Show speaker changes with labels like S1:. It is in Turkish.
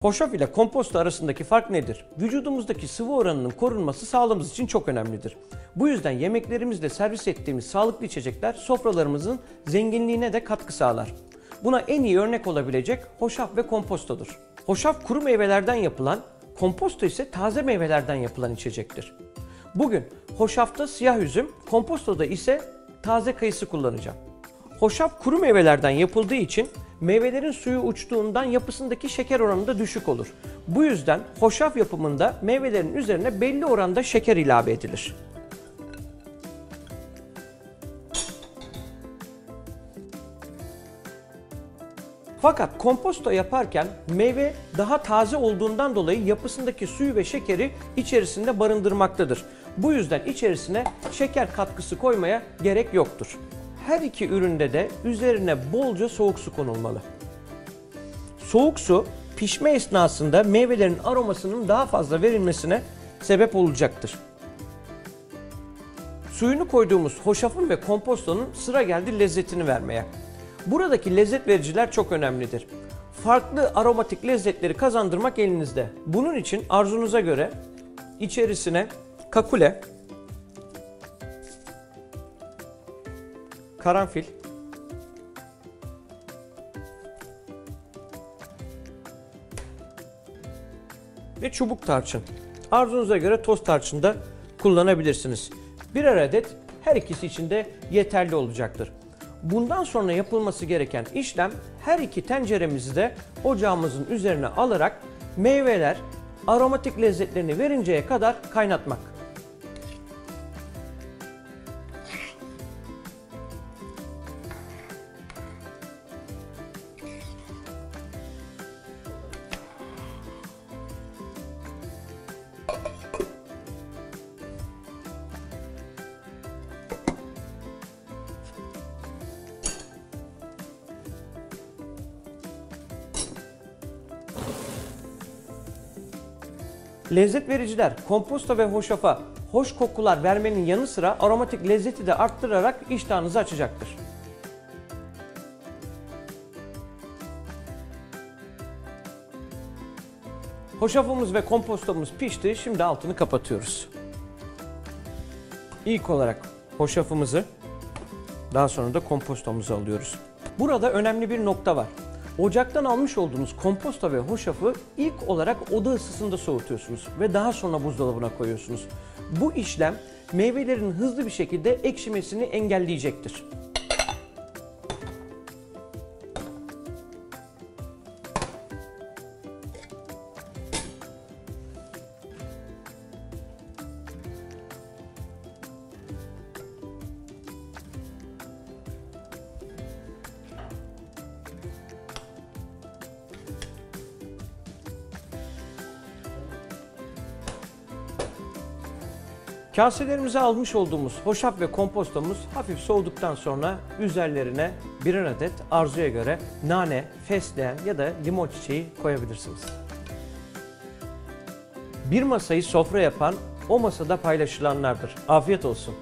S1: Hoşaf ile komposto arasındaki fark nedir? Vücudumuzdaki sıvı oranının korunması sağlığımız için çok önemlidir. Bu yüzden yemeklerimizde servis ettiğimiz sağlıklı içecekler sofralarımızın zenginliğine de katkı sağlar. Buna en iyi örnek olabilecek hoşaf ve kompostodur. Hoşaf kuru meyvelerden yapılan, komposto ise taze meyvelerden yapılan içecektir. Bugün hoşafta siyah üzüm, kompostoda ise taze kayısı kullanacağım. Hoşaf kuru meyvelerden yapıldığı için meyvelerin suyu uçtuğundan yapısındaki şeker oranı da düşük olur. Bu yüzden hoşaf yapımında meyvelerin üzerine belli oranda şeker ilave edilir. Fakat komposto yaparken meyve daha taze olduğundan dolayı yapısındaki suyu ve şekeri içerisinde barındırmaktadır. Bu yüzden içerisine şeker katkısı koymaya gerek yoktur. Her iki üründe de üzerine bolca soğuk su konulmalı. Soğuk su pişme esnasında meyvelerin aromasının daha fazla verilmesine sebep olacaktır. Suyunu koyduğumuz hoşafın ve kompostonun sıra geldi lezzetini vermeye. Buradaki lezzet vericiler çok önemlidir. Farklı aromatik lezzetleri kazandırmak elinizde. Bunun için arzunuza göre içerisine kakule, karanfil, ve çubuk tarçın. Arzunuza göre toz tarçın da kullanabilirsiniz. Birer adet her ikisi için de yeterli olacaktır. Bundan sonra yapılması gereken işlem her iki tenceremizi de ocağımızın üzerine alarak meyveler aromatik lezzetlerini verinceye kadar kaynatmak. Lezzet vericiler, komposto ve hoşafa hoş kokular vermenin yanı sıra aromatik lezzeti de arttırarak iştahınızı açacaktır. Hoşafımız ve kompostomuz pişti. Şimdi altını kapatıyoruz. İlk olarak hoşafımızı daha sonra da kompostomuzu alıyoruz. Burada önemli bir nokta var. Ocaktan almış olduğunuz komposto ve hoşafı ilk olarak oda ısısında soğutuyorsunuz ve daha sonra buzdolabına koyuyorsunuz. Bu işlem meyvelerin hızlı bir şekilde ekşimesini engelleyecektir. Kaselerimize almış olduğumuz hoşaf ve kompostomuz hafif soğuduktan sonra üzerlerine birer adet arzuya göre nane, fesleğen ya da limon çiçeği koyabilirsiniz. Bir masayı sofra yapan o masada paylaşılanlardır. Afiyet olsun.